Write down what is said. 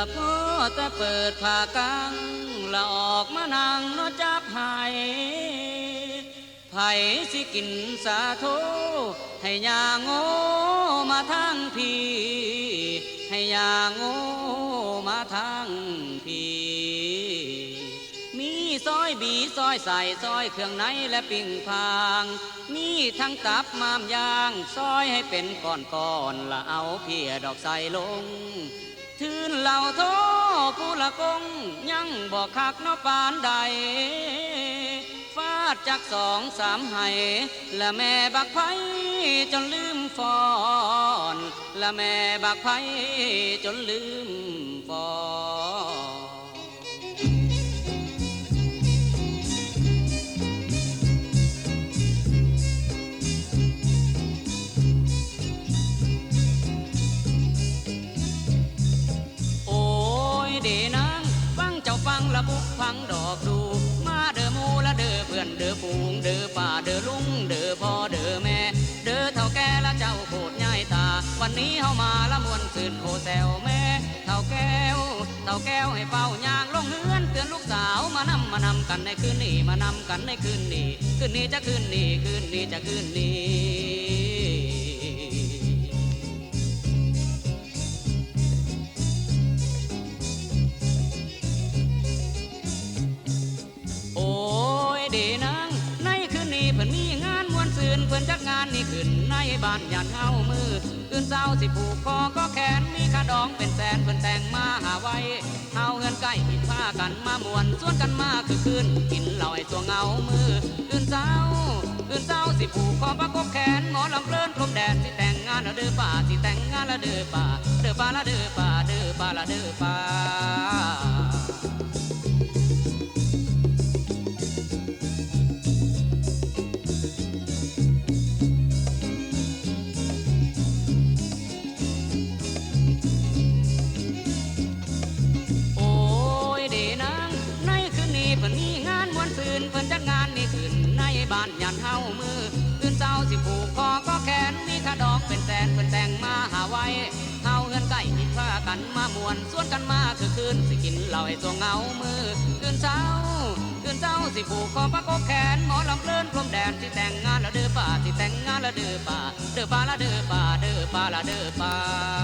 อพ่อแต่เปิดผ้ากังละออกมานั่งนอจับไห้ไผ่สิกินสาโทให้ยาโง่มาทางพี่ ให้ยาโง่มาทางพี่ มีซอยบีซอยใส่ซอยเครื่องในและปิ่งพาง มีทั้งตับมามยาง ซอยให้เป็นก้อนก้อนละเอาเพียดอกใส่ลง โทผู้ละกงยังบอกคักนอปานใด ฟาดจากสองสามไห้และแม่บักไผจนลืมฟอนและแม่บักไผจนลืมฟอน เจ้าฟังละบุกพังดอกดู มาเด้อมูละเด้อเพื่อนเด้อฝูงเด้อป่าเด้อลุงเด้อพ่อเด้อแม่ เด้อเท่าแก่ละเจ้าโคตรใหญ่ตา วันนี้เฮามาละมวนสื่นโคแซวแม่เท่าแก้วเท่าแก้วให้เฝ้ายางลงเฮือนเตือนลูกสาวมานำมานำกันในคืนนี้มานำกันในคืนนี้คืนนี้จะคืนนี้คืนนี้จะคืนนี้ พิ่นจักงานนี่ขึ้นในบ้านยันเฮามืออื่นเศร้าสิผูกคอก็แขนมีค่าดองเป็นแสนเพิ่นแต่งมาหาไว้เฮาเงินใกล้ผิดผ้ากันมามวนส่วนกันมาคือคืนกินเหล้าไอ้ตัวเงามืออื่นเศร้าอื่นเศร้าสิผูกคอประกบแขนหมอลำเพลินพรมแดนสิแต่งงานละเด้อป่าสิแต่งงานละเด้อป่าเด้อป่าละเด้อป่าเด้อป่าละเด้อป่าานยันเฮามือตื่นเช้าสิผูกคอก็แขนมีค่าดอกเป็นแสนเพิ่นแต่งมาหาไว้เฮาเงินใกล้หิดผ้ากันมามวนส่วนกันมาคือคืนสิกินเหล้าให้ตัวเงามือตื่นเช้าตื่นเช้าสิผูกคอประกบแขนหมอลำเพลินพรมแดนสิแต่งงานแล้วเด้อป่าสิแต่งงานแล้วเด้อป่าเด้อป่าละเด้อป่าเด้อป่าละเด้อป่า